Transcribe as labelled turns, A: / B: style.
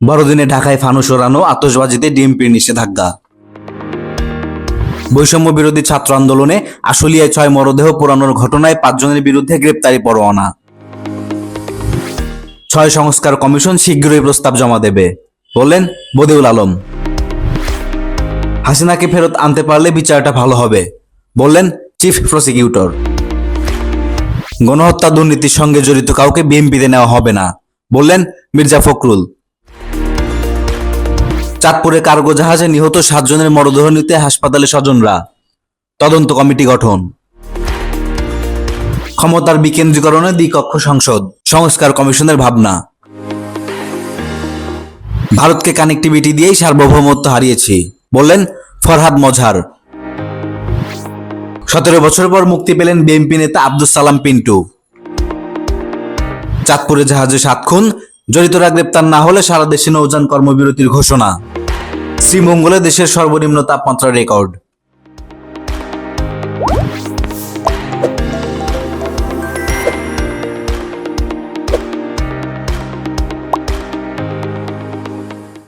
A: বড়দিনে ঢাকায় ফানুস ওড়ানো আতসবাজিতে ডিএমপির নিষেধাজ্ঞা। বৈষম্য বিরোধী ছাত্র আন্দোলনে আশুলিয়ায় ছয় মরদেহ পোড়ানোর ঘটনায় পাঁচজনের বিরুদ্ধে গ্রেপ্তারি পরোয়ানা। ছয় সংস্কার কমিশন শীঘ্রই প্রস্তাব জমা দেবে, বললেন বদিউল আলম। হাসিনাকে ফেরত আনতে পারলে বিচারটা ভালো হবে, বললেন চিফ প্রসিকিউটর। গণহত্যা দুর্নীতির সঙ্গে জড়িত কাউকে বিএমপিতে নেওয়া হবে না, বললেন মির্জা ফখরুল। চাঁদপুরে কার্গো জাহাজে নিহত সাতজনের মরদেহ নিতে হাসপাতালে স্বজনরা। তদন্ত কমিটি গঠন। ক্ষমতার বিকেন্দ্রীকরণে দ্বিকক্ষ সংসদ। সংস্কার কমিশনের ভাবনা। ভারতকে কানেক্টিভিটি দিয়েই সার্বভৌমত্ব হারিয়েছি, বললেন ফরহাদ মজহার। সতেরো বছর পর মুক্তি পেলেন বিএনপি নেতা আব্দুল সালাম পিন্টু। চাঁদপুরে জাহাজে সাত খুন, জড়িতরা গ্রেপ্তার না হলে সারা দেশে নৌযান কর্মবিরতির ঘোষণা। শ্রীমঙ্গলে দেশের সর্বনিম্ন তাপমাত্রা রেকর্ড।